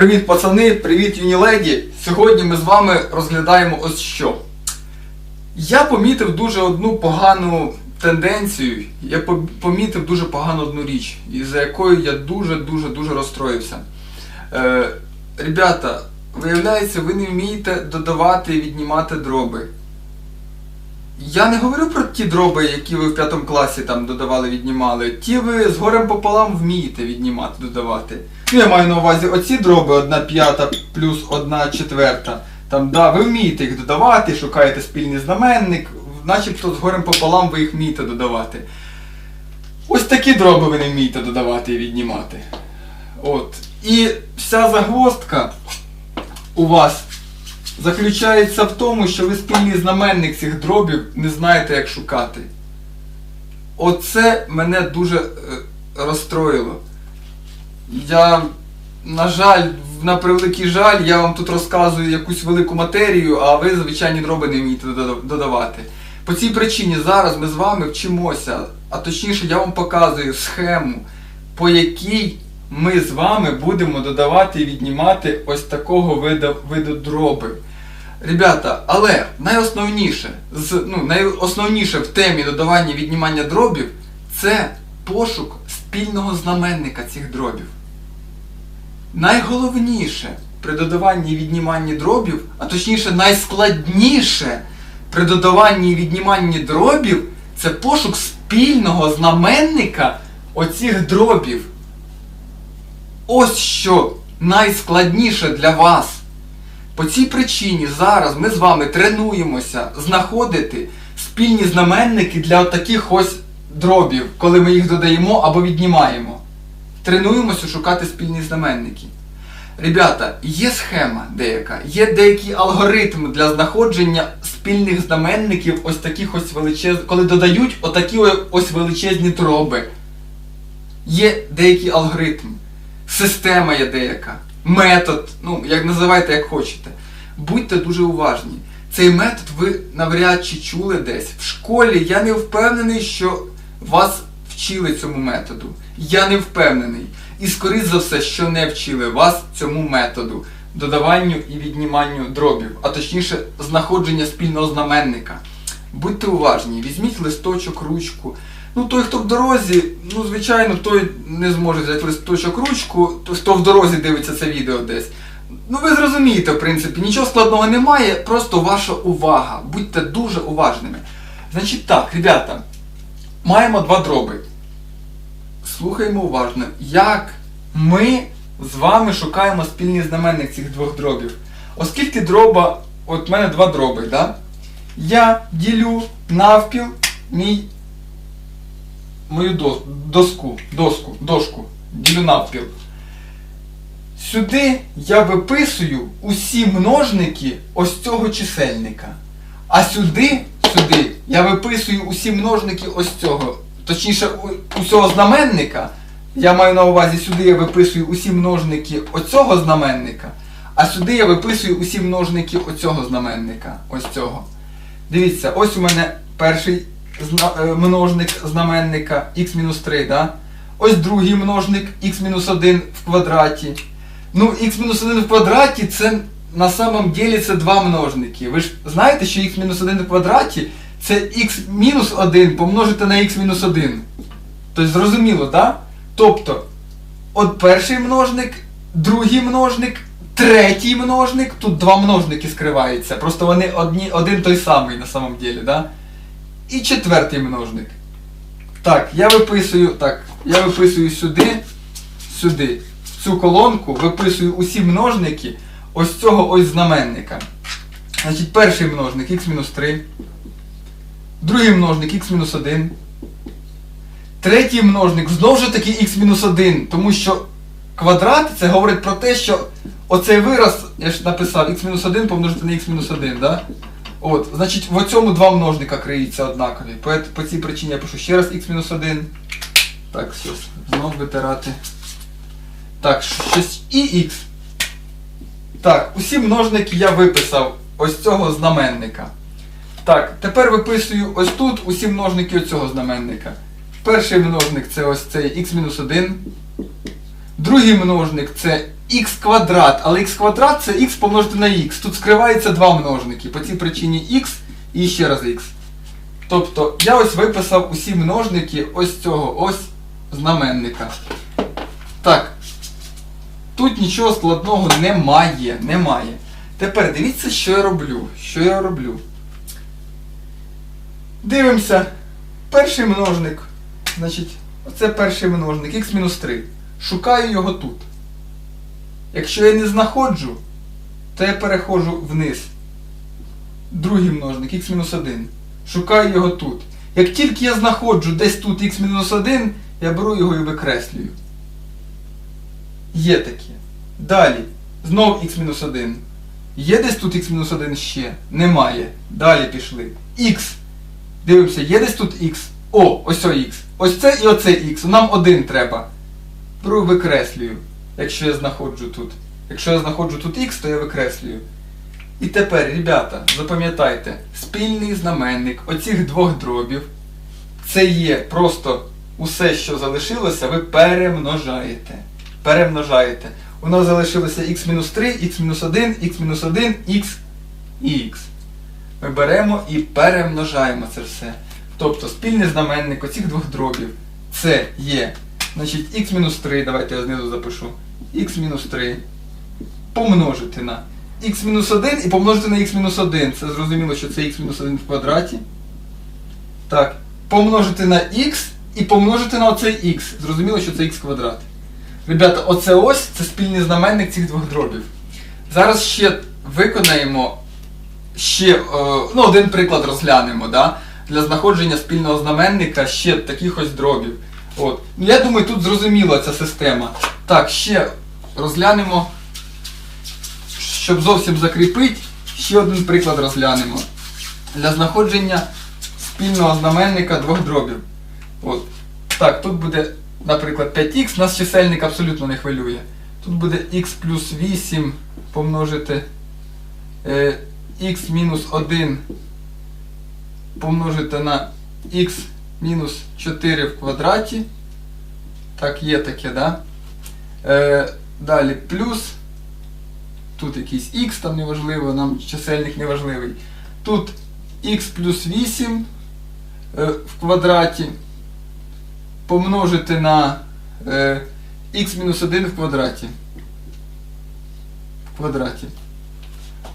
Привіт, пацани, привіт, юні леді. Сьогодні ми з вами розглядаємо ось що. Я помітив дуже одну погану тенденцію, я помітив дуже погану одну річ, із-за якою я дуже-дуже дуже розстроївся. Е, ребята, виявляється, ви не вмієте додавати і віднімати дроби. Я не говорю про ті дроби, які ви в п'ятому класі там додавали, віднімали. Ті ви з горем пополам вмієте віднімати, додавати. Ну, я маю на увазі оці дроби, одна п'ята плюс одна четверта. Там, да, ви вмієте їх додавати, шукаєте спільний знаменник, начебто з горем пополам ви їх вмієте додавати. Ось такі дроби ви не вмієте додавати і віднімати. От. І вся загвоздка у вас заключається в тому, що ви спільний знаменник цих дробів не знаєте, як шукати. Оце мене дуже е, розстроїло. Я, на жаль, на превеликий жаль, я вам тут розказую якусь велику матерію, а ви звичайні дроби не вмієте додавати. По цій причині зараз ми з вами вчимося, а точніше я вам показую схему, по якій ми з вами будемо додавати і віднімати ось такого виду, виду дроби. Ребята, але найосновніше, з, ну, найосновніше в темі додавання і віднімання дробів це пошук спільного знаменника цих дробів. Найголовніше при додаванні і відніманні дробів, а точніше найскладніше при додаванні і відніманні дробів це пошук спільного знаменника оцих дробів. Ось що найскладніше для вас. По цій причині зараз ми з вами тренуємося знаходити спільні знаменники для таких ось дробів, коли ми їх додаємо або віднімаємо. Тренуємося шукати спільні знаменники. Ребята, є схема деяка, є деякий алгоритм для знаходження спільних знаменників ось таких ось величез... коли додають отакі ось величезні дроби. Є деякий алгоритм, система є деяка, метод, ну як називайте як хочете. Будьте дуже уважні. Цей метод ви навряд чи чули десь. В школі я не впевнений, що вас вчили цьому методу. Я не впевнений. І скоріш за все, що не вчили вас цьому методу додаванню і відніманню дробів, а точніше знаходження спільного знаменника. Будьте уважні, візьміть листочок, ручку. Ну, той, хто в дорозі, ну, звичайно, той не зможе взяти листочок, ручку, то хто в дорозі дивиться це відео десь. Ну, ви зрозумієте, в принципі, нічого складного немає, просто ваша увага. Будьте дуже уважними. Значить так, ребята, маємо два дроби. Слухаємо уважно, як ми з вами шукаємо спільний знаменник цих двох дробів. Оскільки дроба, от в мене два дроби, да? я ділю навпіл мій мою дос- доску, доску, дошку, ділю навпіл. Сюди я виписую усі множники ось цього чисельника. А сюди, сюди я виписую усі множники ось цього. Точніше, усього знаменника. Я маю на увазі, сюди я виписую усі множники оцього знаменника, а сюди я виписую усі множники оцього знаменника. Ось цього. Дивіться, ось у мене перший множник знаменника x-3, да? Ось другий множник x-1 в квадраті. Ну, x-1 в квадраті це на самом деле це два множники. Ви ж знаєте, що x-1 в квадраті це x-1 помножити на x-1. Тобто зрозуміло, так? Да? Тобто, от перший множник, другий множник, третій множник, тут два множники скриваються. Просто вони одні, один той самий на самом деле, да? І четвертий множник. Так, я виписую, так, я виписую сюди, сюди, в цю колонку, виписую усі множники ось цього ось знаменника. Значить, перший множник x-3, другий множник x-1, третій множник знову ж таки x-1, тому що квадрат це говорить про те, що оцей вираз, я ж написав, x-1 помножити на x-1, да? От, значить, в цьому два множника криються однакові. По, по цій причині я пишу ще раз x-1. Так, щось, знов витирати. Так, щось і х. Так, усі множники я виписав ось цього знаменника. Так, тепер виписую ось тут усі множники оцього знаменника. Перший множник це ось цей x-1. Другий множник це х квадрат, але х квадрат це х помножити на х. Тут скривається два множники. По цій причині х і ще раз х. Тобто я ось виписав усі множники ось цього ось знаменника. Так. Тут нічого складного немає. Немає. Тепер дивіться, що я роблю. Що я роблю. Дивимося. Перший множник. Значить, оце перший множник, х-3. Шукаю його тут. Якщо я не знаходжу, то я переходжу вниз. Другий множник, х-1. Шукаю його тут. Як тільки я знаходжу десь тут х-1, я беру його і викреслюю. Є таке. Далі. Знов х-1. Є десь тут х-1 ще? Немає. Далі пішли. Х. Дивимося, є десь тут х. О, ось о х. Ось це і оце х. Нам один треба. Беру викреслюю, якщо я знаходжу тут. Якщо я знаходжу тут х, то я викреслюю. І тепер, ребята, запам'ятайте, спільний знаменник оцих двох дробів це є просто усе, що залишилося, ви перемножаєте. Перемножаєте. У нас залишилося х-3, х-1, х-1, х і х. Ми беремо і перемножаємо це все. Тобто спільний знаменник оцих двох дробів це є. Значить, х-3, давайте я знизу запишу. Х-3 помножити на х-1 і помножити на х-1. Це зрозуміло, що це х-1 в квадраті. Так. Помножити на х і помножити на оцей х. Зрозуміло, що це х квадрат. Ребята, оце ось це спільний знаменник цих двох дробів. Зараз ще виконаємо ще е, ну, один приклад розглянемо. Да? Для знаходження спільного знаменника ще таких ось дробів. От. Ну, я думаю, тут зрозуміла ця система. Так, ще розглянемо, щоб зовсім закріпити, ще один приклад розглянемо. Для знаходження спільного знаменника двох дробів. От. Так, тут буде, наприклад, 5х, нас чисельник абсолютно не хвилює. Тут буде х плюс 8 помножити е, х мінус 1 помножити на х мінус 4 в квадраті. Так, є таке, да? Е, далі плюс. Тут якийсь х, там неважливо, нам чисельник не важливий. Тут х плюс 8 е, в квадраті помножити на е, х мінус 1 в квадраті. В квадраті.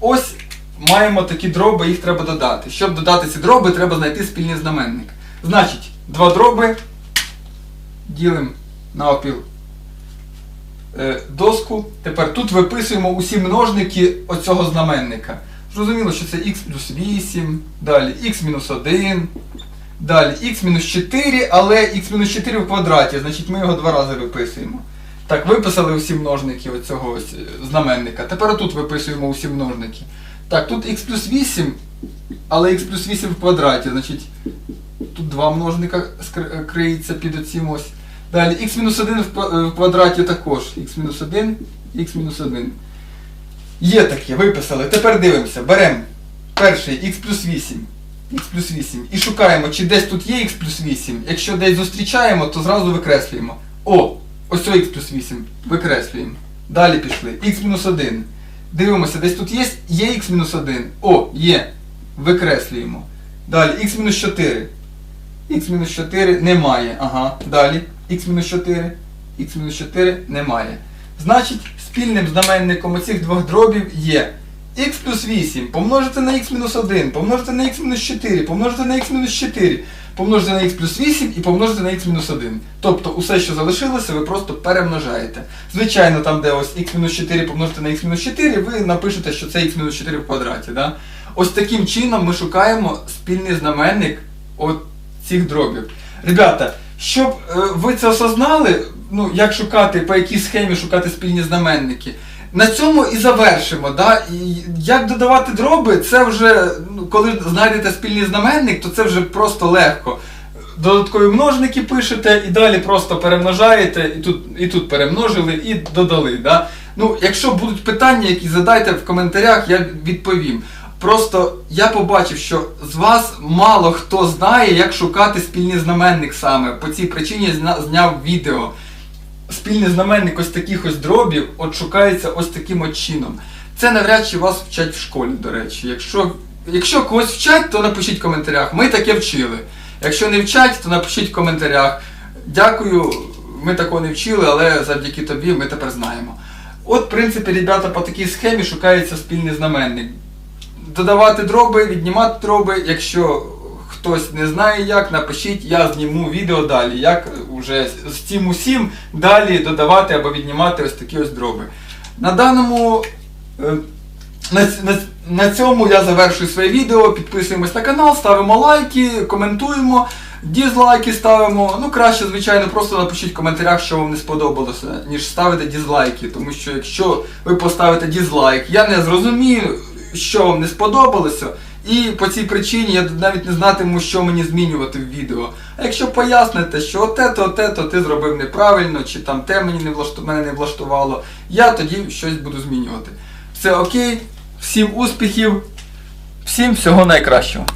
Ось маємо такі дроби, їх треба додати. Щоб додати ці дроби, треба знайти спільний знаменник. Значить, два дроби ділимо на опіл доску. Тепер тут виписуємо усі множники оцього знаменника. Зрозуміло, що це х плюс 8, далі х мінус 1, далі х мінус 4, але х мінус 4 в квадраті, значить ми його два рази виписуємо. Так, виписали усі множники оцього ось е, знаменника. Тепер тут виписуємо усі множники. Так, тут х плюс 8, але х плюс 8 в квадраті, значить тут два множника криється під оцім ось. Далі х-1 в квадраті також. х-1, х-1. Є таке, виписали. Тепер дивимося. Беремо перший х плюс 8. х плюс 8. І шукаємо, чи десь тут є х плюс 8. Якщо десь зустрічаємо, то зразу викреслюємо. О, ось х плюс 8. Викреслюємо. Далі пішли. х-1. Дивимося, десь тут є, є х-1. О, є. Викреслюємо. Далі х-4. Х-4 немає. Ага. Далі. Х-4. Х-4 немає. Значить, спільним знаменником оцих двох дробів є х плюс 8 помножити на х-1, помножити на х-4, помножити на х-4, помножити на х плюс 8 і помножити на х-1. Тобто усе, що залишилося, ви просто перемножаєте. Звичайно, там, де ось х-4 помножити на х-4, ви напишете, що це х-4 в квадраті. Да? Ось таким чином ми шукаємо спільний знаменник от цих дробів. Ребята, щоб е, ви це осознали, ну, як шукати, по якій схемі шукати спільні знаменники, на цьому і завершимо. Да? І як додавати дроби, це вже, ну, коли знайдете спільний знаменник, то це вже просто легко. Додаткові множники пишете і далі просто перемножаєте, і тут, і тут перемножили, і додали. Да? Ну, якщо будуть питання, які задайте в коментарях, я відповім. Просто я побачив, що з вас мало хто знає, як шукати спільний знаменник саме. По цій причині я зняв відео. спільний знаменник ось таких ось дробів от шукається ось таким от чином. Це навряд чи вас вчать в школі, до речі. Якщо, якщо когось вчать, то напишіть в коментарях. Ми таке вчили. Якщо не вчать, то напишіть в коментарях. Дякую, ми такого не вчили, але завдяки тобі ми тепер знаємо. От, в принципі, ребята, по такій схемі шукається спільний знаменник. Додавати дроби, віднімати дроби. Якщо хтось не знає як, напишіть, я зніму відео далі, як вже з цим усім далі додавати або віднімати ось такі ось дроби. На даному. е, На, на, на цьому я завершую своє відео. Підписуємось на канал, ставимо лайки, коментуємо, дізлайки ставимо. Ну, краще, звичайно, просто напишіть в коментарях, що вам не сподобалося, ніж ставити дізлайки. Тому що якщо ви поставите дізлайк, я не зрозумію, що вам не сподобалося. І по цій причині я навіть не знатиму, що мені змінювати в відео. А якщо поясните, що оте-то, оте-то ти зробив неправильно, чи там те мені не влашту... мене не влаштувало, я тоді щось буду змінювати. Все окей, всім успіхів, всім всього найкращого.